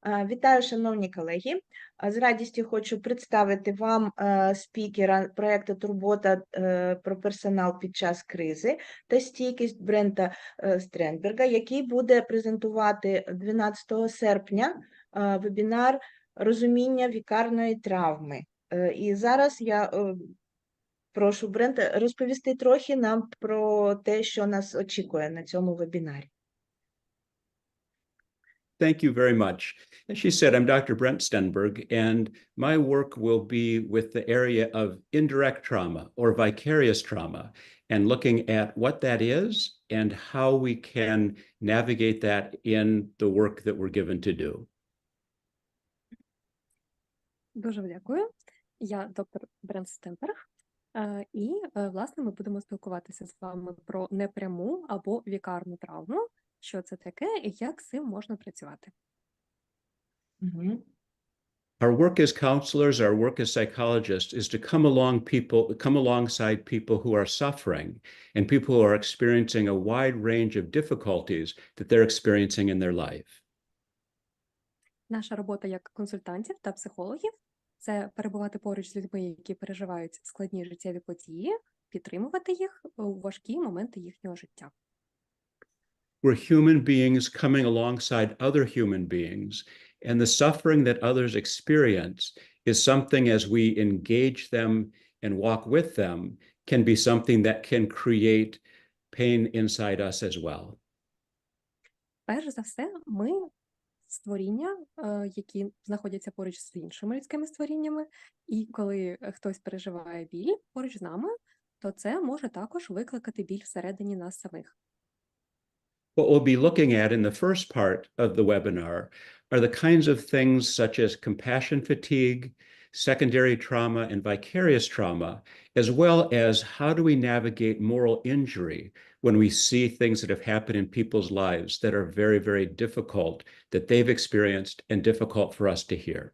А, Вітаю, шановні колеги. З радістю хочу представити вам е, спікера проекту Турбота е, про персонал під час кризи та стійкість Брента е, Стренберга, який буде презентувати 12 серпня е, вебінар розуміння вікарної травми. Е, І зараз я е, прошу Брента розповісти трохи нам про те, що нас очікує на цьому вебінарі. Thank you very much. As she said, I'm Dr. Brent Stenberg, and my work will be with the area of indirect trauma or vicarious trauma and looking at what that is and how we can navigate that in the work that we're given to do. Дуже дякую. Я доктор Брент Стемперг, е, і е, власне ми будемо спілкуватися з вами про непряму або вікарну травму, Що це таке і як з цим можна працювати. Мгм. Our work as counselors, our work as psychologists is to come along people, come alongside people who are suffering and people who are experiencing a wide range of difficulties that they're experiencing in their life. Наша робота як консультантів та психологів це перебувати поруч з людьми, які переживають складні життєві події, підтримувати їх у важкі моменти їхнього життя. We're human beings coming alongside other human beings, and the suffering that others experience is something as we engage them and walk with them can be something that can create pain inside us as well. Перш за все, ми створіння, е, які знаходяться поруч з іншими людськими створіннями, і коли е, хтось переживає біль поруч з нами, то це може також викликати біль всередині нас самих. What we'll be looking at in the first part of the webinar are the kinds of things such as compassion fatigue, secondary trauma, and vicarious trauma, as well as how do we navigate moral injury when we see things that have happened in people's lives that are very, very difficult, that they've experienced and difficult for us to hear.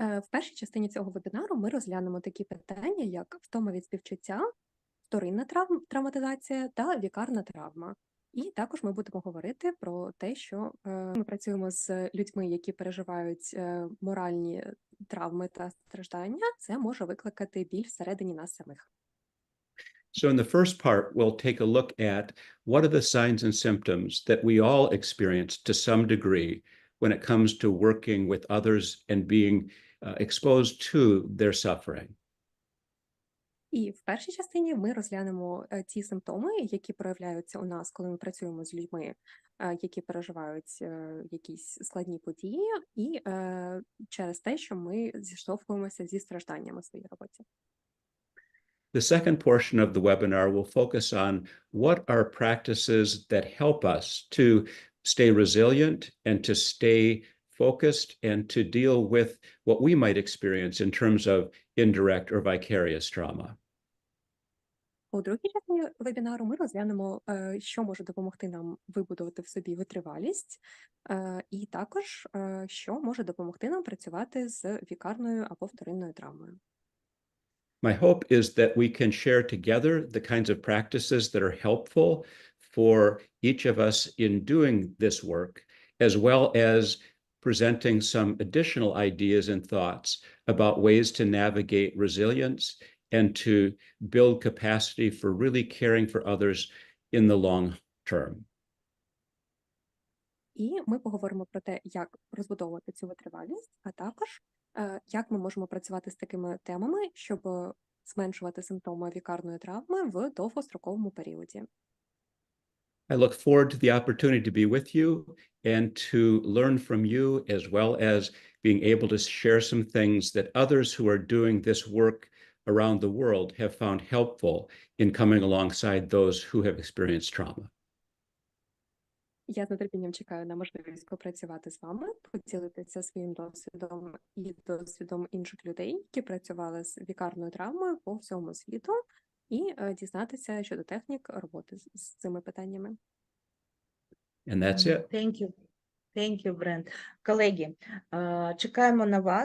Е, В першій частині цього вебінару ми розглянемо такі питання, як втома від співчуття, вторинна травм, травматизація та вікарна травма. І також ми будемо говорити про те, що е, ми працюємо з людьми, які переживають е, моральні травми та страждання. Це може викликати біль всередині нас самих. So, in the first part, we'll take a look at what are the signs and symptoms that we all experience to some degree when it comes to working with others and being uh, exposed to their suffering. І в першій частині ми розглянемо е, ті симптоми, які проявляються у нас, коли ми працюємо з людьми, е, які переживають е, якісь складні події, і е, через те, що ми зіштовхуємося зі стражданнями в своїй роботі. The second portion of the webinar will focus on what are practices that help us to stay resilient and to stay focused and to deal with what we might experience in terms of indirect or vicarious trauma. У другій частині вебінару ми розглянемо, е, що може допомогти нам вибудувати в собі витривалість, е, і також е, що може допомогти нам працювати з вікарною або вторинною травмою. My hope is that we can share together the kinds of practices that are helpful for each of us in doing this work, as well as presenting some additional ideas and thoughts about ways to navigate resilience and to build capacity for really caring for others in the long term. І ми поговоримо про те, як розбудовувати цю витривалість, а також е, як ми можемо працювати з такими темами, щоб е, зменшувати симптоми вікарної травми в довгостроковому періоді. I look forward to the opportunity to be with you and to learn from you, as well as being able to share some things that others who are doing this work around the world have found helpful in coming alongside those who have experienced trauma. Я з нетерпінням чекаю на можливість попрацювати з вами, поділитися своїм досвідом і досвідом інших людей, які працювали з вікарною травмою по всьому світу, і е, дізнатися щодо технік роботи з, з цими питаннями. And that's it. Thank you. Thank you, Brent. Колеги, е, чекаємо на вас.